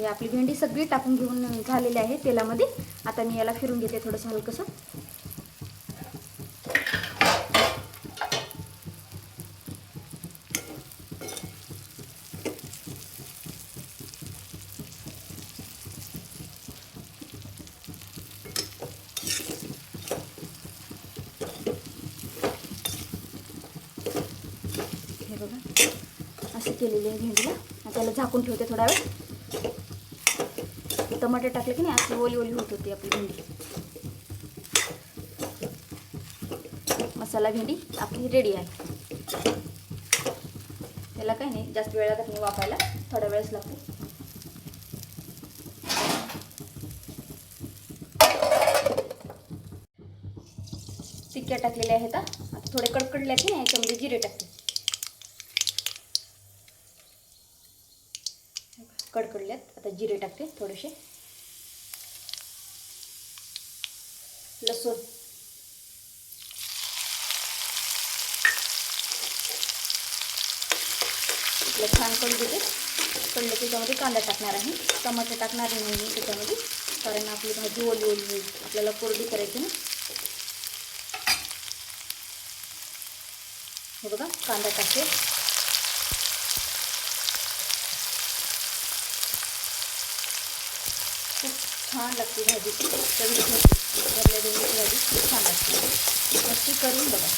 हे आपली भेंडी सगळी टाकून घेऊन झालेली आहे तेलामध्ये. आता मी याला फिरून घेते थोडंसं हलकंसं. हे बघा असं केलेली आहे भेंडीला. त्याला झाकून ठेवते थोडा वेळ. टमाटर टाकले की नाही ओली ओली होत होती आपली भेंडी. मसाला भेंडी आपली रेडी आहे. त्याला काही नाही, जास्त वेळ लागत नाही वापायला थोडा वेळच लागतो. टिक्क्या टाकलेल्या आहेत, हा. आता थोडे कडकडले आहेत ना याच्यामध्ये जिरे टाकते. कडकडल्यात आता जिरे टाकते थोडेसे. आपलं छान देते कळलं की त्याच्यामध्ये कांदा टाकणार आहे. टमाटर टाकणार नाही मी त्याच्यामध्ये. कारण आपली भाजी ओली ओली आपल्याला कोरडी करायची ना. हे बघा छान लागते भाजी. तरी भरल्या भेंडीची भाजी खूप छान लागते. नक्की करून बघा.